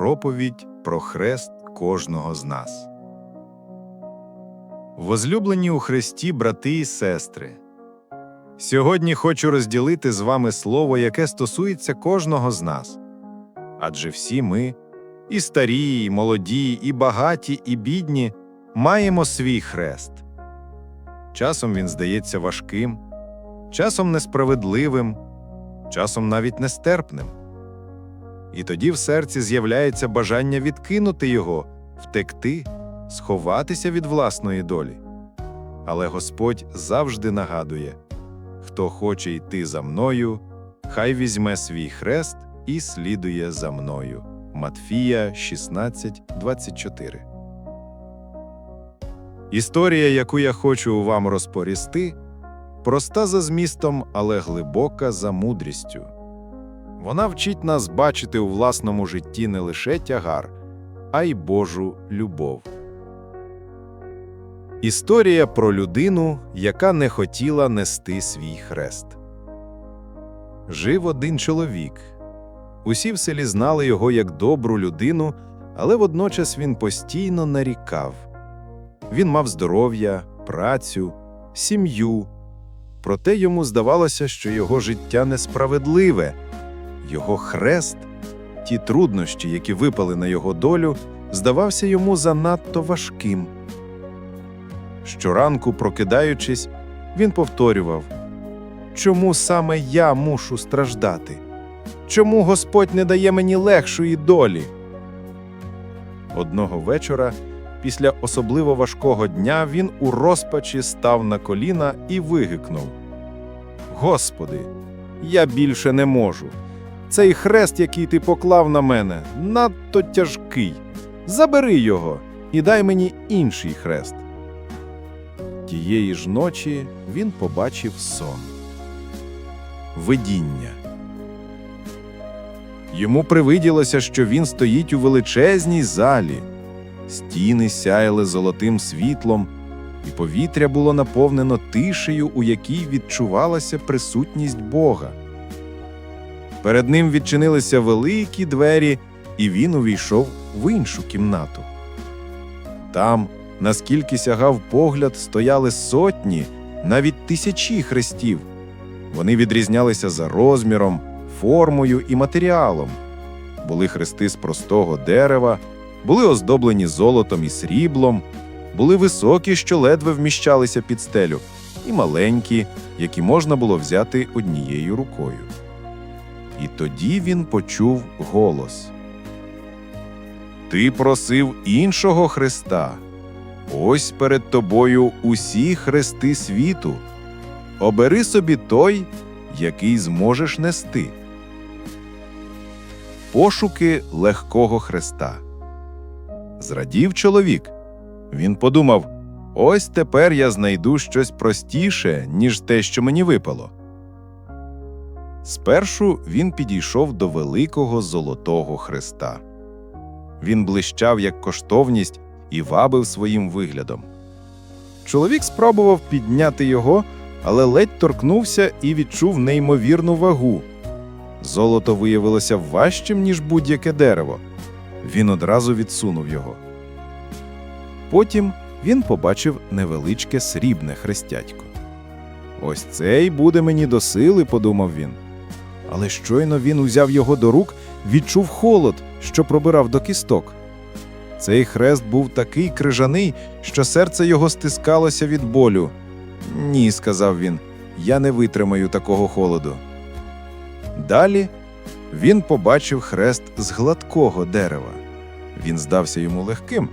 проповідь про хрест кожного з нас. Возлюблені у Христі, брати і сестри. Сьогодні хочу розділити з вами слово, яке стосується кожного з нас. Адже всі ми, і старі, і молоді, і багаті, і бідні, маємо свій хрест. Часом він здається важким, часом несправедливим, часом навіть нестерпним. І тоді в серці з'являється бажання відкинути його, втекти, сховатися від власної долі. Але Господь завжди нагадує хто хоче йти за мною, хай візьме свій хрест і слідує за мною. Матфія 16, 24. Історія, яку я хочу вам розповісти, проста за змістом, але глибока за мудрістю. Вона вчить нас бачити у власному житті не лише тягар, а й Божу любов. Історія про людину, яка не хотіла нести свій хрест. Жив один чоловік. Усі в селі знали його як добру людину, але водночас він постійно нарікав. Він мав здоров'я, працю, сім'ю. Проте йому здавалося, що його життя несправедливе, його хрест, ті труднощі, які випали на його долю, здавався йому занадто важким. Щоранку, прокидаючись, він повторював Чому саме я мушу страждати? Чому Господь не дає мені легшої долі? Одного вечора, після особливо важкого дня, він у розпачі став на коліна і вигикнув Господи, я більше не можу. Цей хрест, який ти поклав на мене, надто тяжкий. Забери його і дай мені інший хрест. Тієї ж ночі він побачив сон. Видіння. Йому привиділося, що він стоїть у величезній залі. Стіни сяяли золотим світлом, і повітря було наповнено тишею, у якій відчувалася присутність Бога. Перед ним відчинилися великі двері, і він увійшов в іншу кімнату. Там, наскільки сягав погляд, стояли сотні, навіть тисячі хрестів. Вони відрізнялися за розміром, формою і матеріалом. Були хрести з простого дерева, були оздоблені золотом і сріблом, були високі, що ледве вміщалися під стелю, і маленькі, які можна було взяти однією рукою. І тоді він почув голос. Ти просив іншого Христа. Ось перед тобою усі хрести світу. Обери собі той, який зможеш нести. Пошуки легкого хреста. Зрадів чоловік. Він подумав: ось тепер я знайду щось простіше, ніж те, що мені випало. Спершу він підійшов до великого золотого хреста. Він блищав як коштовність і вабив своїм виглядом. Чоловік спробував підняти його, але ледь торкнувся і відчув неймовірну вагу. Золото виявилося важчим, ніж будь-яке дерево. Він одразу відсунув його. Потім він побачив невеличке срібне хрестятько. Ось цей буде мені до сили, подумав він. Але щойно він узяв його до рук, відчув холод, що пробирав до кісток. Цей хрест був такий крижаний, що серце його стискалося від болю. Ні, сказав він, я не витримаю такого холоду. Далі він побачив хрест з гладкого дерева. Він здався йому легким,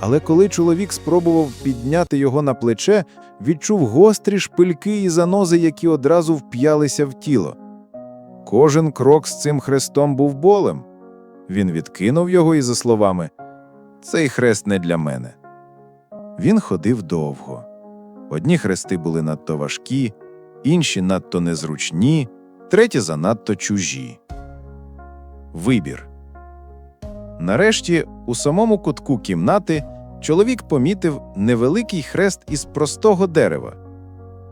але коли чоловік спробував підняти його на плече, відчув гострі шпильки і занози, які одразу вп'ялися в тіло. Кожен крок з цим хрестом був болем. Він відкинув його і за словами Цей хрест не для мене. Він ходив довго. Одні хрести були надто важкі, інші надто незручні, треті занадто чужі. Вибір. Нарешті, у самому кутку кімнати, чоловік помітив невеликий хрест із простого дерева.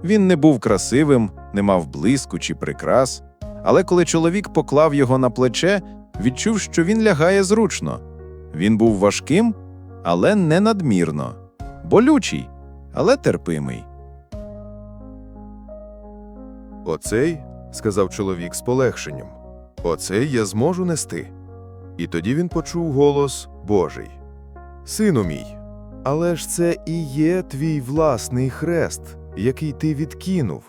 Він не був красивим, не мав блиску чи прикрас, але коли чоловік поклав його на плече, відчув, що він лягає зручно. Він був важким, але не надмірно, болючий, але терпимий. Оцей, сказав чоловік з полегшенням, оцей я зможу нести. І тоді він почув голос Божий. Сину мій, але ж це і є твій власний хрест, який ти відкинув,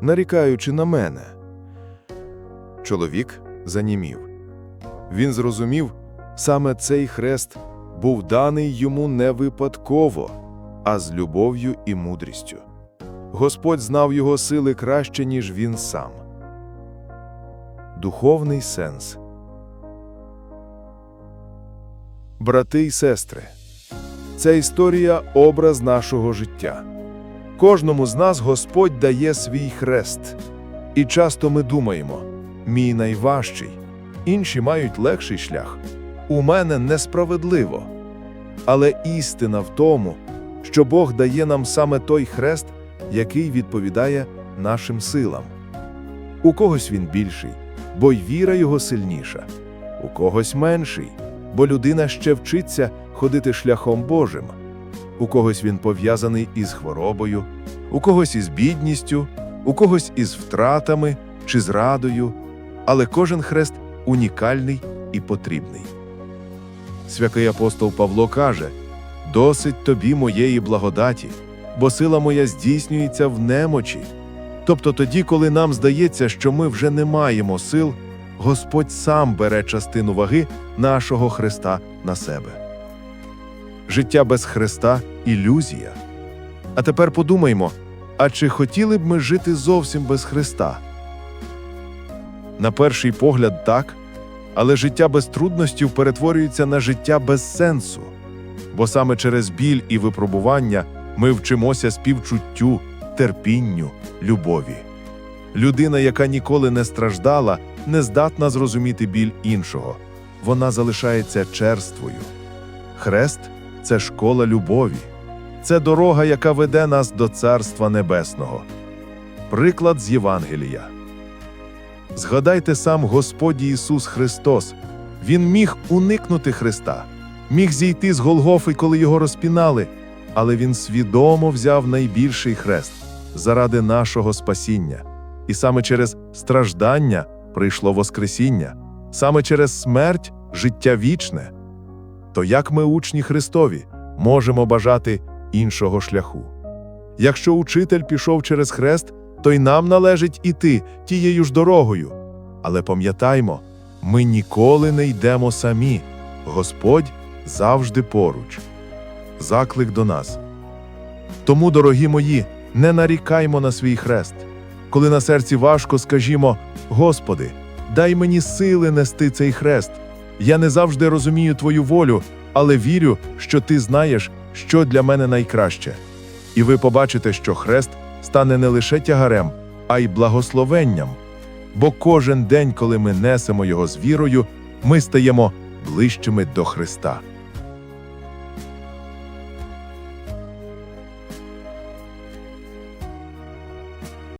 нарікаючи на мене. Чоловік занімів. Він зрозумів, саме цей хрест був даний йому не випадково, а з любов'ю і мудрістю. Господь знав його сили краще, ніж він сам. Духовний сенс. Брати й сестри, ця історія образ нашого життя. Кожному з нас Господь дає свій хрест. І часто ми думаємо: мій найважчий, інші мають легший шлях. У мене несправедливо. Але істина в тому, що Бог дає нам саме той хрест, який відповідає нашим силам. У когось він більший, бо й віра його сильніша, у когось менший, бо людина ще вчиться ходити шляхом Божим. У когось він пов'язаний із хворобою, у когось із бідністю, у когось із втратами чи зрадою, але кожен хрест унікальний і потрібний. Святий апостол Павло каже: Досить тобі моєї благодаті, бо сила моя здійснюється в немочі. Тобто тоді, коли нам здається, що ми вже не маємо сил, Господь сам бере частину ваги нашого Христа на себе. Життя без Христа ілюзія. А тепер подумаймо, а чи хотіли б ми жити зовсім без Христа? На перший погляд, так, але життя без трудностей перетворюється на життя без сенсу, бо саме через біль і випробування ми вчимося співчуттю, терпінню, любові. Людина, яка ніколи не страждала, не здатна зрозуміти біль іншого. Вона залишається черствою. Хрест це школа любові, це дорога, яка веде нас до Царства Небесного. Приклад з Євангелія. Згадайте сам Господь Ісус Христос. Він міг уникнути Христа, міг зійти з Голгофи, коли його розпінали, але він свідомо взяв найбільший хрест заради нашого спасіння. І саме через страждання прийшло Воскресіння, саме через смерть життя вічне. То як ми, учні Христові, можемо бажати іншого шляху? Якщо учитель пішов через хрест, то й нам належить іти тією ж дорогою. Але пам'ятаймо, ми ніколи не йдемо самі. Господь завжди поруч. Заклик до нас. Тому, дорогі мої, не нарікаймо на свій хрест. Коли на серці важко, скажімо: Господи, дай мені сили нести цей хрест. Я не завжди розумію Твою волю, але вірю, що Ти знаєш, що для мене найкраще. І ви побачите, що хрест стане не лише тягарем, а й благословенням. Бо кожен день, коли ми несемо його з вірою, ми стаємо ближчими до Христа.